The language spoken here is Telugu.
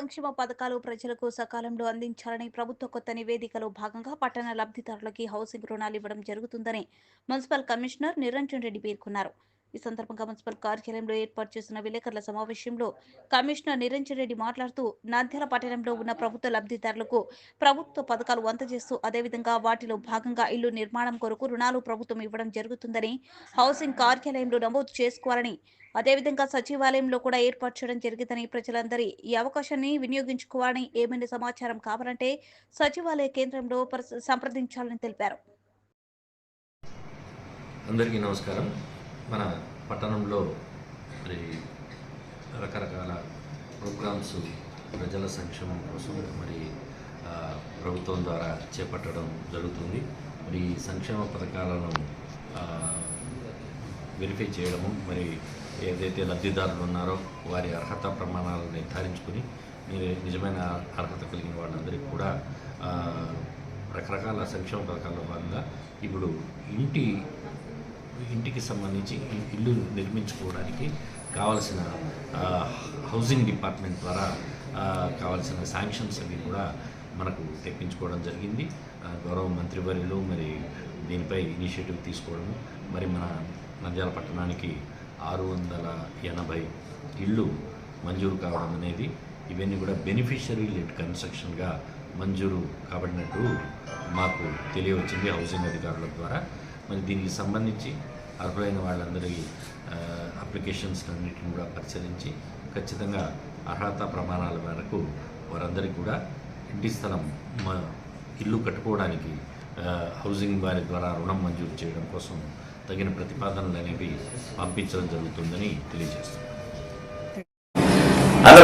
సంక్షేమ పథకాలు ప్రజలకు సకాలంలో అందించాలని ప్రభుత్వ కొత్త నివేదికలో భాగంగా పట్టణ లబ్ధిదారులకి హౌసింగ్ రుణాలు ఇవ్వడం జరుగుతుందని మున్సిపల్ కమిషనర్ నిరంజన్ రెడ్డి పేర్కొన్నారు. ఈ సందర్భంగా మున్సిపల్ కార్యాలయంలో ఏర్పాటు చేసిన విలేకరుల సమావేశంలో కమిషనర్ నిరంజన్ రెడ్డి మాట్లాడుతూ నంద్యాల పట్టణంలో ఉన్న ప్రభుత్వ లబ్ధిదారులకు ప్రభుత్వ పథకాలు అందజేస్తూ అదేవిధంగా వాటిలో భాగంగా ఇల్లు నిర్మాణం కొరకు రుణాలు ప్రభుత్వం ఇవ్వడం జరుగుతుందని హౌసింగ్ కార్యాలయంలో నమోదు చేసుకోవాలని అదేవిధంగా సచివాలయంలో కూడా ఏర్పాటు చేయడం జరిగిందని ప్రజలందరి ఈ అవకాశాన్ని వినియోగించుకోవాలని ఏమైనా సమాచారం కావాలంటే సచివాలయ కేంద్రంలో సంప్రదించాలని తెలిపారు. అందరికీ నమస్కారం. మన పట్టణంలో మరి రకరకాల ప్రోగ్రామ్స్ ప్రజల సంక్షేమం కోసం మరి ప్రభుత్వం ద్వారా చేపట్టడం జరుగుతుంది. మరి సంక్షేమ పథకాలను వెరిఫై చేయడము మరి ఏదైతే లబ్ధిదారులు ఉన్నారో వారి అర్హత ప్రమాణాలను నిర్ధారించుకుని మీరు నిజమైన అర్హత కలిగిన వాళ్ళందరికీ కూడా రకరకాల సంక్షేమ పథకాల భాగంగా ఇప్పుడు ఇంటి ఇంటికి సంబంధించి ఇల్లు నిర్మించుకోవడానికి కావలసిన హౌసింగ్ డిపార్ట్మెంట్ ద్వారా కావాల్సిన కావలసిన శాంక్షన్స్ అవి కూడా మనకు తెప్పించుకోవడం జరిగింది. గౌరవ మంత్రివర్యులు మరి దీనిపై ఇనిషియేటివ్ తీసుకోవడము. మరి మన నంద్యాల పట్టణానికి ఆరు వందల ఎనభై ఇళ్ళు మంజూరు కావడం అనేది ఇవన్నీ కూడా బెనిఫిషరీ లెడ్ కన్స్ట్రక్షన్గా మంజూరు కాబడినట్టు మాకు తెలియవచ్చింది హౌసింగ్ అధికారుల ద్వారా. మరి దీనికి సంబంధించి అర్హులైన వాళ్ళందరి అప్లికేషన్స్ అన్నిటిని కూడా పరిశీలించి ఖచ్చితంగా అర్హత ప్రమాణాల మేరకు వారందరికీ కూడా ఇంటి స్థలం మా ఇల్లు కట్టుకోవడానికి హౌసింగ్ వారి ద్వారా రుణం మంజూరు చేయడం కోసం తగిన ప్రతిపాదనలు అనేవి పంపించడం జరుగుతుందని తెలియజేస్తుంది